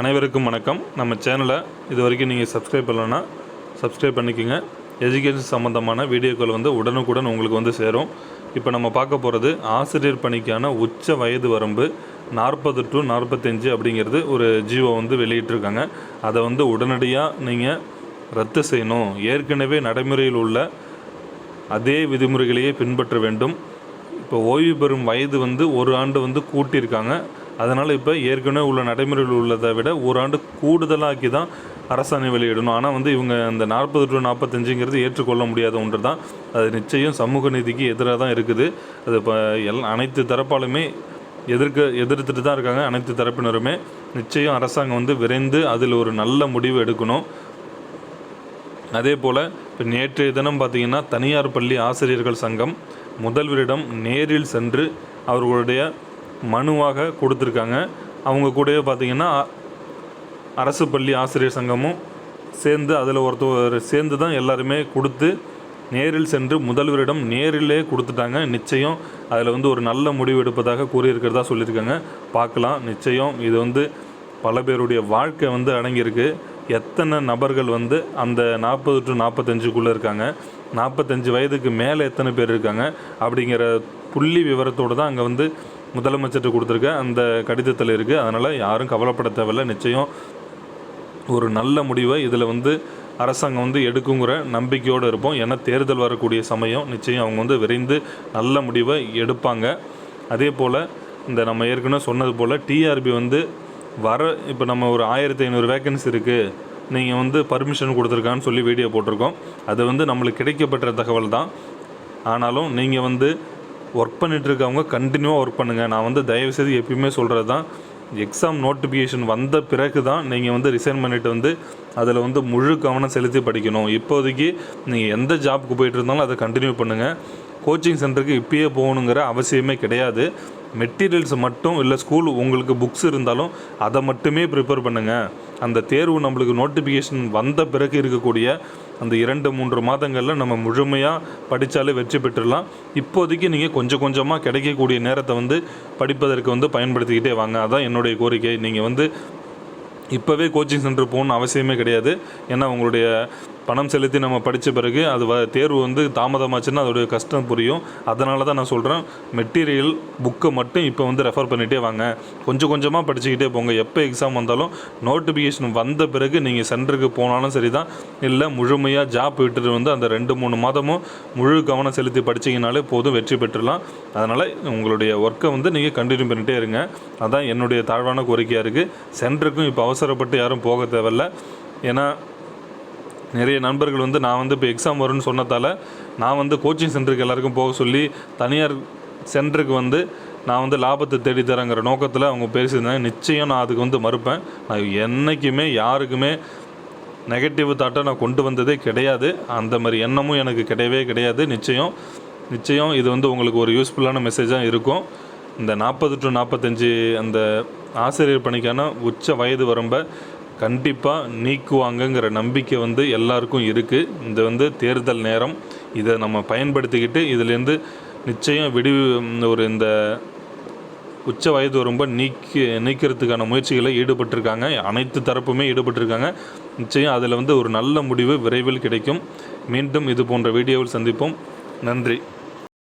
அனைவருக்கும் வணக்கம். நம்ம சேனலை இது வரைக்கும் நீங்கள் சப்ஸ்கிரைப் பண்ணலன்னா சப்ஸ்கிரைப் பண்ணிக்கோங்க. எஜுகேஷன் சம்மந்தமான வீடியோக்கள் வந்து உடனுக்குடன் உங்களுக்கு வந்து சேரும். இப்போ நம்ம பார்க்க போகிறது ஆசிரியர் பணிக்கான உச்ச வயது வரம்பு நாற்பது டு நாற்பத்தஞ்சு அப்படிங்கிறது ஒரு ஜீவோ வந்து வெளியிட்டிருக்காங்க. அதை வந்து உடனடியாக நீங்கள் ரத்து செய்யணும். ஏற்கனவே நடைமுறையில் உள்ள அதே விதிமுறைகளையே பின்பற்ற வேண்டும். இப்போ ஓய்வு பெறும் வயது வந்து ஒரு ஆண்டு வந்து கூட்டியிருக்காங்க. அதனால் இப்போ ஏற்கனவே உள்ள நடைமுறையில் உள்ளதை விட ஒரு ஆண்டு கூடுதலாக்கி தான் அரசாணை வெளியிடணும். ஆனால் வந்து இவங்க அந்த நாற்பது டு நாற்பத்தஞ்சுங்கிறது ஏற்றுக்கொள்ள முடியாத ஒன்று தான் அது நிச்சயம் சமூக நீதிக்கு எதிராக தான் இருக்குது. அது இப்போ எல் அனைத்து தரப்பாலுமே எதிர்க்க எதிர்த்துட்டு தான் இருக்காங்க. அனைத்து தரப்பினருமே நிச்சயம் அரசாங்கம் வந்து விரைந்து அதில் ஒரு நல்ல முடிவு எடுக்கணும். அதே போல் இப்போ நேற்றைய தினம் பார்த்தீங்கன்னா தனியார் பள்ளி ஆசிரியர்கள் சங்கம் முதல்வரிடம் நேரில் சென்று அவர்களுடைய மனுவாக கொடுத்துருக்காங்க. அவங்க கூடவே பார்த்தீங்கன்னா அரசு பள்ளி ஆசிரியர் சங்கமும் சேர்ந்து அதில் ஒருத்தர் சேர்ந்து தான் எல்லாருமே கொடுத்து நேரில் சென்று முதல்வரிடம் நேரிலே கொடுத்துட்டாங்க. நிச்சயம் அதில் வந்து ஒரு நல்ல முடிவு எடுப்பதாக கூறியிருக்கிறதா சொல்லியிருக்காங்க. பார்க்கலாம். நிச்சயம் இது வந்து பல பேருடைய வாழ்க்கை வந்து அடங்கியிருக்கு. எத்தனை நபர்கள் வந்து அந்த நாற்பது டு நாற்பத்தஞ்சுக்குள்ளே இருக்காங்க. நாற்பத்தஞ்சு வயதுக்கு மேலே எத்தனை பேர் இருக்காங்க? அப்படிங்கிற புள்ளி விவரத்தோடு தான் அங்கே வந்து முதலமைச்சர்கிட்ட கொடுத்துருக்க அந்த கடிதத்தில் இருக்குது அதனால் யாரும் கவலைப்பட தேவையில்ல. நிச்சயம் ஒரு நல்ல முடிவை இதில் வந்து அரசாங்கம் வந்து எடுக்குங்கிற நம்பிக்கையோடு இருப்போம். ஏன்னா தேர்தல் வரக்கூடிய சமயம் நிச்சயம் அவங்க வந்து விரைந்து நல்ல முடிவை எடுப்பாங்க. அதே போல் இந்த நம்ம ஏற்கனவே சொன்னது போல் டிஆர்பி வந்து வர இப்போ நம்ம ஒரு ஆயிரத்தி ஐநூறு வேக்கன்சி இருக்குது நீங்கள் வந்து பர்மிஷன் கொடுத்துருக்கான்னு சொல்லி வீடியோ போட்டிருக்கோம். அது வந்து நம்மளுக்கு கிடைக்கப்பட்ட தகவல் தான் ஆனாலும் நீங்கள் வந்து ஒர்க் பண்ணிகிட்ருக்கவங்க கண்டினியூவாக ஒர்க் பண்ணுங்கள் நான் வந்து தயவுசெய்து எப்பயுமே சொல்கிறது தான் எக்ஸாம் நோட்டிஃபிகேஷன் வந்த பிறகு தான் நீங்கள் வந்து ரிசைன் பண்ணிவிட்டு வந்து அதில் வந்து முழு கவனம் செலுத்தி படிக்கணும். இப்போதைக்கு நீங்கள் எந்த ஜாப்க்கு போயிட்டு இருந்தாலும் அதை கண்டினியூ பண்ணுங்கள் கோச்சிங் சென்டருக்கு இப்பயே போகணுங்கிற அவசியமே கிடையாது. மெட்டீரியல்ஸ் மட்டும் இல்லை ஸ்கூல் உங்களுக்கு புக்ஸ் இருந்தாலும் அதை மட்டுமே ப்ரிப்பேர் பண்ணுங்கள் அந்த தேர்வு நம்மளுக்கு நோட்டிஃபிகேஷன் வந்த பிறகு இருக்கக்கூடிய அந்த இரண்டு மூன்று மாதங்களில் நம்ம முழுமையாக படித்தாலே வெற்றி பெற்றுடலாம். இப்போதைக்கு நீங்கள் கொஞ்சம் கொஞ்சமாக கிடைக்கக்கூடிய நேரத்தை வந்து படிப்பதற்கு வந்து பயன்படுத்திக்கிட்டே வாங்க. அதான் என்னுடைய கோரிக்கை. நீங்கள் வந்து இப்போவே கோச்சிங் சென்டர் போகணும்னு அவசியமே கிடையாது. ஏன்னா உங்களுடைய பணம் செலுத்தி நம்ம படித்த பிறகு அது வ தேர்வு வந்து தாமதமாச்சுன்னா அதோடைய கஷ்டம் புரியும். அதனால தான் நான் சொல்கிறேன் மெட்டீரியல் புக்கை மட்டும் இப்போ வந்து ரெஃபர் பண்ணிகிட்டே வாங்க. கொஞ்சம் கொஞ்சமாக படிச்சுக்கிட்டே போங்க. எப்போ எக்ஸாம் வந்தாலும் நோட்டிஃபிகேஷன் வந்த பிறகு நீங்கள் சென்டருக்கு போனாலும் சரி தான் இல்லை முழுமையாக ஜாப் விட்டுட்டு வந்து அந்த ரெண்டு மூணு மாதமும் முழு கவனம் செலுத்தி படிச்சிங்கனாலே போதும் வெற்றி பெற்றுடலாம் அதனால் உங்களுடைய ஒர்க்கை வந்து நீங்கள் கண்டினியூ பண்ணிகிட்டே இருங்க. அதான் என்னுடைய தாழ்வான கோரிக்கையாக இருக்குது சென்டருக்கும் இப்போ அவசரப்பட்டு யாரும் போக தேவையில்ல. ஏன்னா நிறைய நண்பர்கள் வந்து நான் வந்து இப்போ எக்ஸாம் வரும்னு சொன்னதால் நான் வந்து கோச்சிங் சென்டருக்கு எல்லாருக்கும் போக சொல்லி தனியார் சென்டருக்கு வந்து நான் வந்து லாபத்தை தேடி தரேங்கிற நோக்கத்தில் அவங்க பேசியிருந்தாங்க. நிச்சயம் நான் அதுக்கு வந்து மறுப்பேன். நான் என்றைக்குமே யாருக்குமே நெகட்டிவ் தாட்டை நான் கொண்டு வந்ததே கிடையாது. அந்த மாதிரி எண்ணமும் எனக்கு கிடையவே கிடையாது. நிச்சயம் நிச்சயம் இது வந்து உங்களுக்கு ஒரு யூஸ்ஃபுல்லான மெசேஜாக இருக்கும். இந்த நாற்பது டு நாற்பத்தஞ்சு அந்த ஆசிரியர் பணிக்கான உச்ச வயது வரம்பை கண்டிப்பாக நீக்குவாங்கங்கிற நம்பிக்கை வந்து எல்லாருக்கும் இருக்குது இது வந்து தேர்தல் நேரம் இதை நம்ம பயன்படுத்திக்கிட்டு இதுலேருந்து நிச்சயம் விடு ஒரு இந்த உச்ச வயது ரொம்ப நீக்கி நீக்கிறதுக்கான முயற்சிகளை ஈடுபட்டிருக்காங்க. அனைத்து தரப்புமே ஈடுபட்டிருக்காங்க. நிச்சயம் அதில் வந்து ஒரு நல்ல முடிவு விரைவில் கிடைக்கும். மீண்டும் இது போன்ற வீடியோவில் சந்திப்போம். நன்றி.